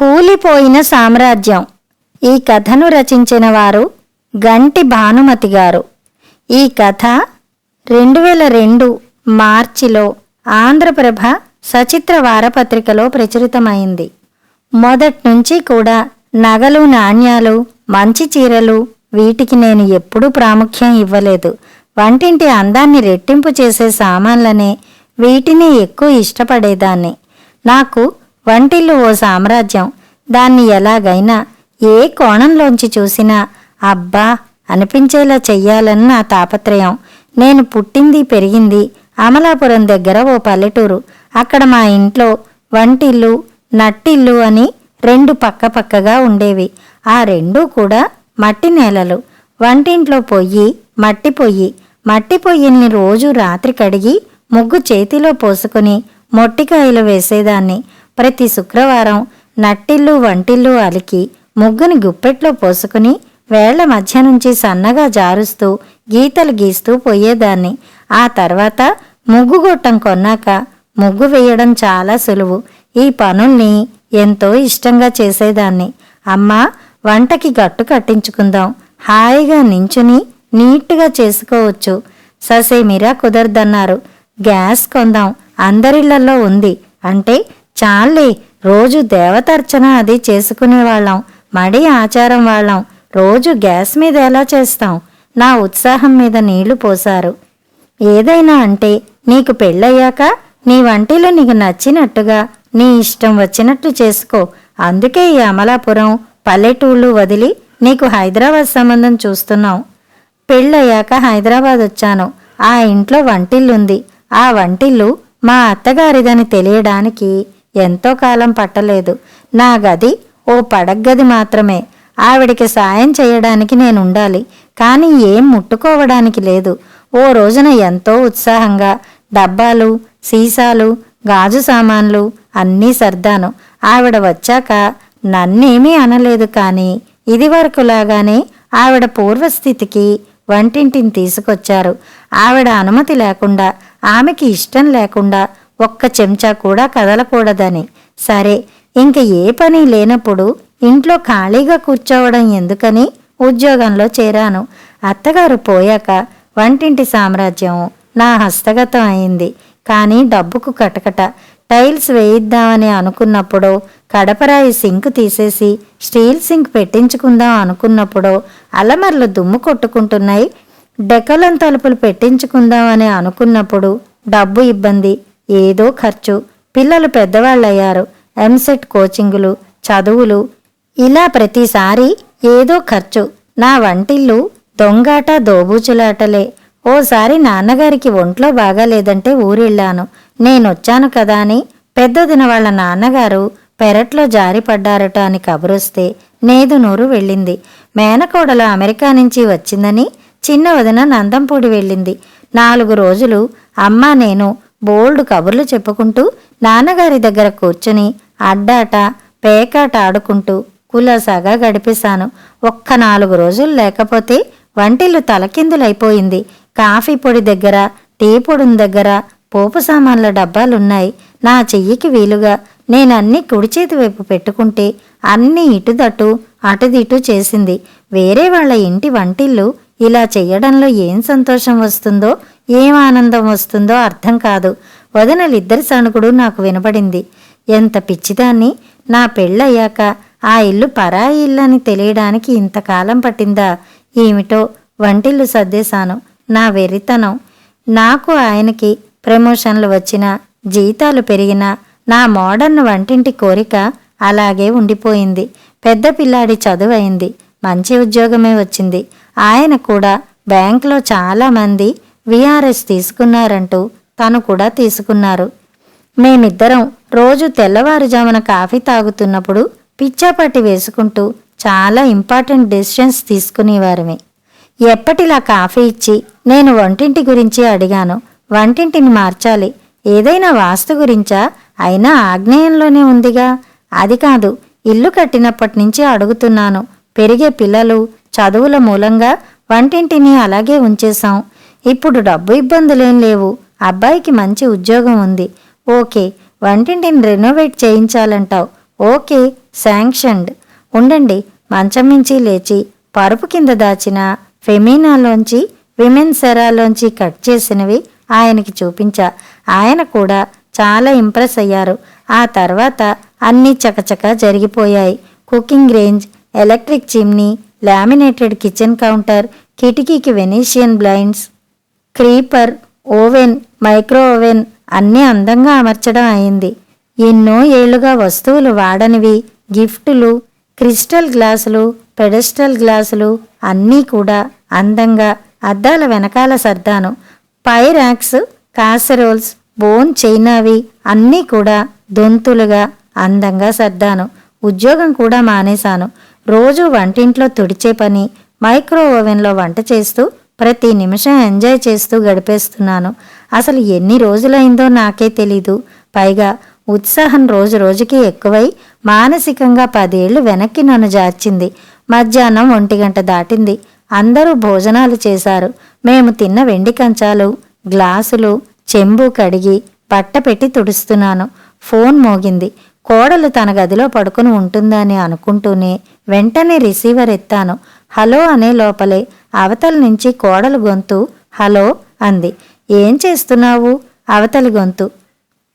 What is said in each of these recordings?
కూలిపోయిన సామ్రాజ్యం. ఈ కథను రచించిన వారు గంటి భానుమతి గారు. ఈ కథ రెండు వేల రెండు మార్చిలో ఆంధ్రప్రభ సచిత్ర వారపత్రికలో ప్రచురితమైంది. మొదట్నుంచి కూడా నగలు నాణ్యాలు మంచి చీరలు వీటికి నేను ఎప్పుడూ ప్రాముఖ్యం ఇవ్వలేదు. వంటింటి అందాన్ని రెట్టింపు చేసే సామాన్లనే వీటిని ఎక్కువ ఇష్టపడేదాన్ని. నాకు వంటిల్లు ఓ సామ్రాజ్యం దాన్ని ఎలాగైనా ఏ కోణంలోంచి చూసినా అబ్బా అనిపించేలా చెయ్యాలని నా తాపత్రయం. నేను పుట్టింది పెరిగింది అమలాపురం దగ్గర ఓ పల్లెటూరు. అక్కడ మా ఇంట్లో వంటిల్లు నట్టిల్లు అని రెండు పక్క పక్కగా ఉండేవి. ఆ రెండూ కూడా మట్టి నేలలు. వంటింట్లో పొయ్యి మట్టి పొయ్యి. మట్టి పొయ్యిల్ని రోజు రాత్రి కడిగి ముగ్గు చేతిలో పోసుకుని మొట్టికాయలు వేసేదాన్ని. ప్రతి శుక్రవారం నట్టిల్లు వంటిల్లు అలికి ముగ్గుని గుప్పెట్లో పోసుకుని వేళ్ళ మధ్య నుంచి సన్నగా జారుస్తూ గీతలు గీస్తూ పోయేదాన్ని. ఆ తర్వాత ముగ్గు గొట్టం కొన్నాక ముగ్గు వేయడం చాలా సులువు. ఈ పనుల్ని ఎంతో ఇష్టంగా చేసేదాన్ని. అమ్మా వంటకి గట్టు కట్టించుకుందాం. హాయిగా నించుని నీట్గా చేసుకోవచ్చు. ససేమిరా కుదరదన్నారు. గ్యాస్ కొందాం. అందరిళ్ళలో ఉంది. అంటే చాలే రోజు దేవతర్చన అది చేసుకునేవాళ్ళం మడి ఆచారం వాళ్ళం. రోజు గ్యాస్ మీద ఎలా చేస్తాం? నా ఉత్సాహం మీద నీళ్ళు పోశారు ఏదైనా అంటే నీకు పెళ్ళయ్యాక నీ వంటిలో నీకు నచ్చినట్టుగా నీ ఇష్టం వచ్చినట్లు చేసుకో. అందుకే ఈ అమలాపురం పల్లెటూళ్ళు వదిలి నీకు హైదరాబాద్ సంబంధం చూస్తున్నాం. పెళ్ళయ్యాక హైదరాబాద్ వచ్చాను. ఆ ఇంట్లో వంటిల్లుంది. ఆ వంటిల్లు మా అత్తగారిదని తెలియడానికి ఎంతో కాలం పట్టలేదు. నా గది ఓ పడగ్గది మాత్రమే. ఆవిడికి సాయం చేయడానికి నేను ఉండాలి కానీ ఏం ముట్టుకోవడానికి లేదు. ఓ రోజున ఎంతో ఉత్సాహంగా డబ్బాలు సీసాలు గాజు సామాన్లు అన్నీ సర్దాను. ఆవిడ వచ్చాక నన్నేమీ అనలేదు కానీ ఇదివరకులాగానే ఆవిడ పూర్వస్థితికి వంటింటిని తీసుకొచ్చారు. ఆవిడ అనుమతి లేకుండా ఆమెకి ఇష్టం లేకుండా ఒక్క చెంచా కూడా కదలకూడదని. సరే ఇంక ఏ పని లేనప్పుడు ఇంట్లో ఖాళీగా కూర్చోవడం ఎందుకని ఉద్యోగంలో చేరాను. అత్తగారు పోయాక వంటింటి సామ్రాజ్యం నా హస్తగతం అయింది. కానీ డబ్బుకు కటకట టైల్స్ వేయిద్దామని అనుకున్నప్పుడో కడపరాయి సింక్ తీసేసి స్టీల్ సింక్ పెట్టించుకుందాం అనుకున్నప్పుడో అలమర్లు దుమ్ము కొట్టుకుంటున్నాయి. డెకలం తలుపులు పెట్టించుకుందామని అనుకున్నప్పుడు డబ్బు ఇబ్బంది. ఏదో ఖర్చు. పిల్లలు పెద్దవాళ్ళయ్యారు. ఎంసెట్ కోచింగులు చదువులు. ఇలా ప్రతిసారి ఏదో ఖర్చు. నా వంటిల్లు దొంగాట దోబూచులాటలే. ఓసారి నాన్నగారికి ఒంట్లో బాగాలేదంటే ఊరెళ్ళాను. నేనొచ్చాను కదా అని. పెద్దదిన వాళ్ళ నాన్నగారు పెరట్లో జారిపడ్డారట అని కబురొస్తే నేదు నూరు వెళ్ళింది. మేనకోడలు అమెరికా నుంచి వచ్చిందని చిన్న వదిన నందంపూడి వెళ్ళింది. నాలుగు రోజులు అమ్మ నేను బోల్డ్ కబుర్లు చెప్పుకుంటూ నాన్నగారి దగ్గర కూర్చుని అడ్డాట పేకాట ఆడుకుంటూ కులాసాగా గడిపేశాను. ఒక్క నాలుగు రోజులు లేకపోతే వంటిల్లు తలకిందులైపోయింది. కాఫీ పొడి దగ్గర టీ పొడిని దగ్గర పోపు సామాన్ల డబ్బాలున్నాయి. నా చెయ్యికి వీలుగా నేనన్నీ కుడి చేతి వైపు పెట్టుకుంటే అన్నీ ఇటుదటు అటుదిటు చేసింది. వేరే వాళ్ళ ఇంటి వంటిల్లు ఇలా చెయ్యడంలో ఏం సంతోషం వస్తుందో ఏం ఆనందం వస్తుందో అర్థం కాదు. వదనలిద్దరి సణుకుడు నాకు వినపడింది. ఎంత పిచ్చిదాన్ని నా పెళ్ళయ్యాక ఆ ఇల్లు పరాయి ఇల్లు అని తెలియడానికి ఇంతకాలం పట్టిందా? ఏమిటో వంటిల్లు సర్దేశాను. నా వెర్రితనం. నాకు ఆయనకి ప్రమోషన్లు వచ్చినా జీతాలు పెరిగినా నా మోడర్న్ వంటింటి కోరిక అలాగే ఉండిపోయింది. పెద్ద పిల్లాడి చదువైంది. మంచి ఉద్యోగమే వచ్చింది. ఆయన కూడా బ్యాంకులో చాలామంది విఆర్ఎస్ తీసుకున్నారంటూ తను కూడా తీసుకున్నారు. మేమిద్దరం రోజు తెల్లవారుజామున కాఫీ తాగుతున్నప్పుడు పిచ్చాపట్టి వేసుకుంటూ చాలా ఇంపార్టెంట్ డెసిషన్స్ తీసుకునేవారమే. ఎప్పటిలా కాఫీ ఇచ్చి నేను వంటింటి గురించి అడిగాను. వంటింటిని మార్చాలి. ఏదైనా వాస్తు గురించా? అయినా ఆగ్నేయంలోనే ఉందిగా. అది కాదు ఇల్లు కట్టినప్పటి నుంచి అడుగుతున్నాను. పెరిగే పిల్లలు చదువుల మూలంగా వంటింటిని అలాగే ఉంచేశాం. ఇప్పుడు డబ్బు ఇబ్బందులేం లేవు. అబ్బాయికి మంచి ఉద్యోగం ఉంది. ఓకే వంటింటిని రెనోవేట్ చేయించాలంటావు. Okay sanctioned. ఉండండి మంచం నుంచి లేచి పరుపు కింద దాచిన ఫెమీనాలోంచి విమెన్ సెరాలోంచి కట్ చేసినవి ఆయనకి చూపించా. ఆయన కూడా చాలా ఇంప్రెస్ అయ్యారు. ఆ తర్వాత అన్నీ చకచక జరిగిపోయాయి. Cooking range electric chimney laminated kitchen counter కిటికీకి venetian blinds creeper oven micro oven అన్నీ అందంగా అమర్చడం అయింది. ఎన్నో ఏళ్ళుగా వస్తువులు వాడనివి గిఫ్టులు క్రిస్టల్ గ్లాసులు పెడస్టల్ గ్లాసులు అన్నీ కూడా అందంగా అద్దాల వెనకాల సర్దాను. పై ర్యాక్స్ కాసరోల్స్ బోన్ చైనావి అన్నీ కూడా దొంతులుగా అందంగా సర్దాను. ఉద్యోగం కూడా మానేశాను. రోజు వంటింట్లో తుడిచే పని మైక్రో ఓవెన్లో వంట చేస్తూ ప్రతి నిమిషం ఎంజాయ్ చేస్తూ గడిపేస్తున్నాను. అసలు ఎన్ని రోజులైందో నాకే తెలీదు. పైగా ఉత్సాహం రోజు రోజుకి ఎక్కువై మానసికంగా పదేళ్ళు వెనక్కి నన్ను జార్చింది. మధ్యాహ్నం ఒంటి గంట దాటింది. అందరూ భోజనాలు చేశారు. మేము తిన్న వెండి కంచాలు గ్లాసులు చెంబు కడిగి పట్టపెట్టి తుడుస్తున్నాను. ఫోన్ మోగింది. కోడలు తన గదిలో పడుకుని ఉంటుందని అనుకుంటూనే వెంటనే రిసీవర్ ఎత్తాను. హలో అనే లోపలే అవతల నుంచి కోడలు గొంతు హలో అంది. ఏం చేస్తున్నావు? అవతలి గొంతు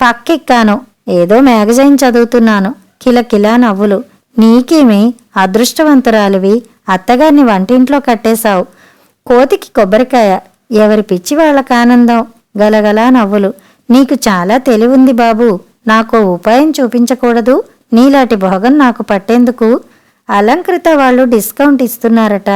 పక్కెక్కాను. ఏదో మ్యాగజైన్ చదువుతున్నాను. కిలకిలా నవ్వులు నీకేమి? అదృష్టవంతురాలివి. అత్తగారిని వంటింట్లో కట్టేశావు. కోతికి కొబ్బరికాయ. ఎవరి పిచ్చి వాళ్ళకి ఆనందం? గలగలా నవ్వులు నీకు చాలా తెలివుంది బాబు. నాకో ఉపాయం చూపించకూడదు. నీలాంటి భోగం నాకు పట్టేందుకు? అలంకృత వాళ్ళు డిస్కౌంట్ ఇస్తున్నారట.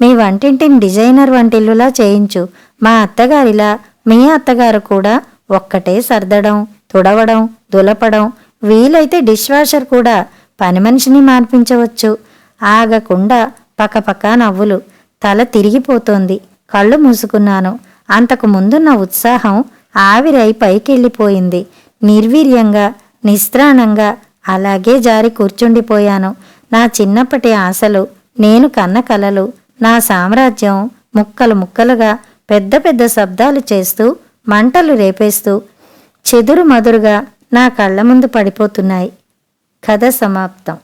మీ వంటింటిని డిజైనర్ వంటిల్లులా చేయించు. మా అత్తగారిలా మీ అత్తగారు కూడా ఒక్కటే సర్దడం తుడవడం దులపడం వీలైతే డిష్ వాషర్ కూడా పని మనిషిని మార్పించవచ్చు. ఆగకుండా పకపక నవ్వులు. తల తిరిగిపోతోంది. కళ్ళు మూసుకున్నాను. అంతకు ముందున్న ఉత్సాహం ఆవిరై పైకెళ్ళిపోయింది. నిర్వీర్యంగా నిస్త్రాణంగా అలాగే జారి కూర్చుండిపోయాను. నా చిన్నప్పటి ఆశలు నేను కన్న కలలు నా సామ్రాజ్యం ముక్కలు ముక్కలుగా పెద్ద పెద్ద శబ్దాలు చేస్తూ మంటలు రేపేస్తూ చెదురు మదురుగా నా కళ్ళ ముందు పడిపోతున్నాయి. కథ సమాప్తం.